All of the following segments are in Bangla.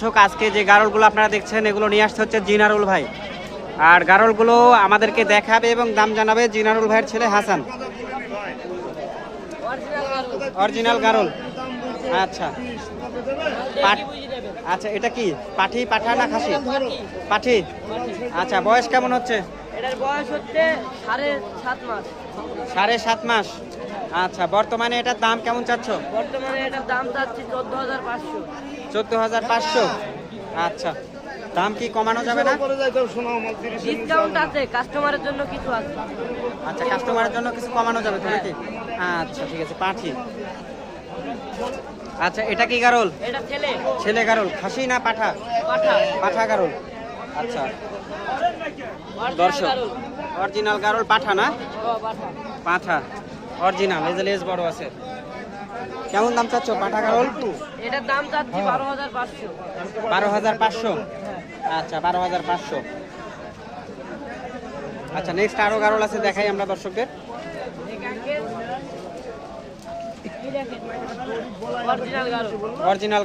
দর্শক আজকে যে গারলগুলো আপনারা দেখছেন এগুলো নিয়ে আসতে হচ্ছে জিনারুল ভাই। আর গারলগুলো আমাদেরকে দেখাবে এবং দাম জানাবে জিনারুল ভাইয়ের ছেলে হাসান। অরিজিনাল গারল। আচ্ছা। আচ্ছা এটা কি? পাঠি পাঠা না খাসি? পাঠি। আচ্ছা বয়স কেমন হচ্ছে? এটার বয়স হচ্ছে সাড়ে সাত মাস। সাড়ে সাত মাস। আচ্ছা বর্তমানে এটার দাম কেমন চাচ্ছ? বর্তমানে এটার দাম চাচ্ছি চোদ্দ হাজার পাঁচশো। চোদ্দ হাজার পাঁচশো। আচ্ছা দাম কি কমানো যাবে না? ডিসকাউন্ট আছে কাস্টমারের জন্য কিছু আছে। আচ্ছা কাস্টমারের জন্য কিছু কমানো যাবে তো নাকি? আচ্ছা ঠিক আছে পাঠি আচ্ছা এটা কি গারল? এটা ছেলে। ছেলে গারল খাসি না পাঠা? পাঠা। পাঠা গারল। আচ্ছা। দর্শক অরিজিনাল গারল পাঠা না। পাঠা। অরিজিনাল এই যে লেজ বড় আছে। কেমন দাম চাচ্ছ? পাঠা গারল? এটার দাম চাচ্ছি বারো হাজার পাঁচশো। বারো হাজার পাঁচশো? আচ্ছা বারো হাজার পাঁচশো। আচ্ছা নেক্সট আরও গারল আছে দেখাই আমরা দর্শকদের। অরিজিনাল গারল। অরিজিনাল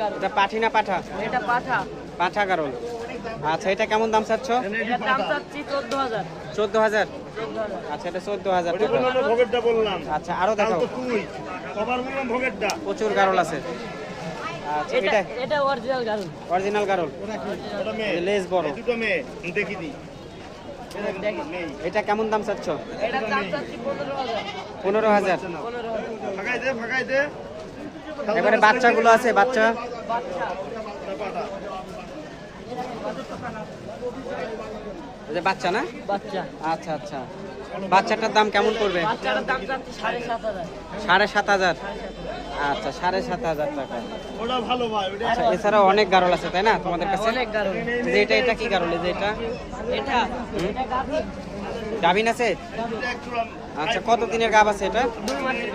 গারল। এটা পাঠি না পাঠা? এটা পাঠা। পাঠা গারল। আচ্ছা এটা কেমন দাম চাচ্ছ? দাম চাচ্ছি চোদ্দ হাজার। চোদ্দ হাজার। আচ্ছা এটা চোদ্দ হাজার ভোগেরটা বললাম। আচ্ছা আরও দেখাও। তুই কবার বললাম ভোগেরটা। প্রচুর গারল আছে। আচ্ছা এটা এটা এটা অরিজিনাল গারল। গারল। লেজ বড়। দুটো মেয়ে। দেখি দি। এটা কেমন দাম চাচ্ছ? এটার দাম চাচ্ছি পনেরো হাজার। এবারে বাচ্চাগুলো আছে বাচ্চা বাচ্চা এই যে বাচ্চা না? বাচ্চা। আচ্ছা আচ্ছা। বাচ্চাটার দাম কেমন পড়বে? বাচ্চাটার দাম চাচ্ছি সাড়ে সাত হাজার। আচ্ছা সাড়ে সাত হাজার টাকা। আচ্ছা এছাড়াও অনেক গারল আছে তাই না তোমাদের কাছে? অনেক গারল। এই যে এটা এটা কি গারল? যে এটা? গাভিন আছে? আচ্ছা কত দিনের গাব আছে এটা? দুই মাসের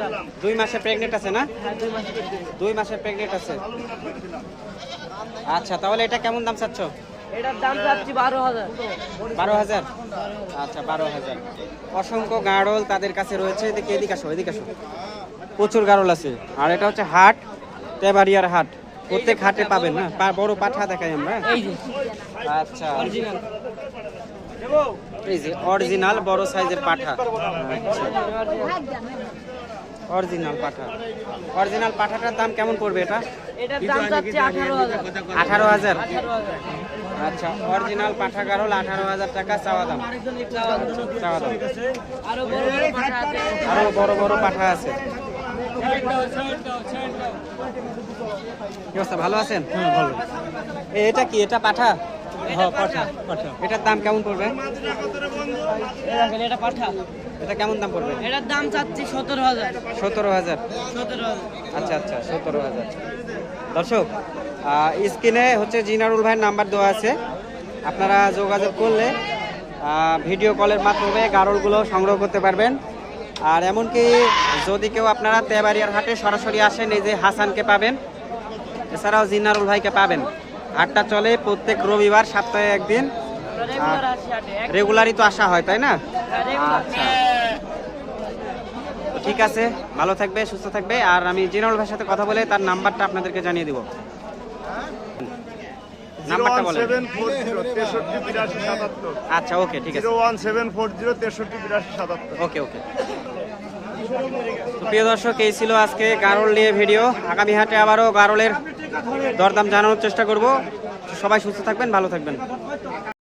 মাসে প্রেগনেন্ট আছে না? হ্যাঁ দুই মাসের দুই মাসে প্রেগনেন্ট আছে। আচ্ছা তাহলে এটা কেমন দাম চাচ্ছ? এটার দাম চাচ্ছি বারো হাজার। বারো হাজার? আচ্ছা বারো হাজার। অসংখ্য গাড়ল তাদের কাছে রয়েছে। এদিকে এদিকে আসো এদিকে আসো। প্রচুর গাড়ল আছে। আর এটা হচ্ছে হাট তেবাড়িয়ার হাট। প্রত্যেক হাটে পাবেন না? বড় পাঠা দেখাই আমরা। আচ্ছা। অরিজিনাল এই যে অরিজিনাল বড় সাইজের পাঠা। অরিজিনাল পাঠা। অরিজিনাল পাঠাটার দাম কেমন পড়বে এটা? আঠারো হাজার। আচ্ছা অরিজিনাল পাঠা গারল আঠারো হাজার টাকা চাওয়া দাম। চাওয়া দাম। আরও বড় বড় পাঠা আছে। কি অবস্থা ভালো আছেন? এ, এটা কি এটা পাঠা? পাঠা। পাঠা এটার দাম কেমন পড়বে? এটা পাঠা। এটা কেমন দাম পড়বে? এটার দাম চাচ্ছি সতেরো হাজার। সতেরো হাজার? সতেরো আচ্ছা আচ্ছা সতেরো হাজার। দর্শক স্ক্রিনে হচ্ছে জিনারুল ভাইয়ের নাম্বার দেওয়া আছে। আপনারা যোগাযোগ করলে ভিডিও কলের মাধ্যমে গারলগুলো সংগ্রহ করতে পারবেন। আর এমনকি যদি কেউ আপনারা তেবাড়িয়ার হাটে সরাসরি আসেন এই যে হাসানকে পাবেন এছাড়াও জিনারুল ভাইকে পাবেন। হাটটা চলে প্রত্যেক রবিবার সপ্তাহে একদিন। রেগুলারই তো আসা হয় তাই না? আচ্ছা। ঠিক আছে ভালো থাকবে সুস্থ থাকবে। আর আমি জিনাউল ভাইয়ের সাথে কথা বলে তার নাম্বারটা আপনাদেরকে জানিয়ে দিব। নাম্বারটা বলেন। আচ্ছা ওকে ঠিক আছে। ওয়ান সেভেন ফোর জিরো তেষট্টি বিরাশি ওকে ওকে। প্রিয় দর্শক, এই ছিল আজকে গারল নিয়ে ভিডিও। আগামী হাটে আবারও গারলের দরদাম জানানোর চেষ্টা করব। সবাই সুস্থ থাকবেন, ভালো থাকবেন।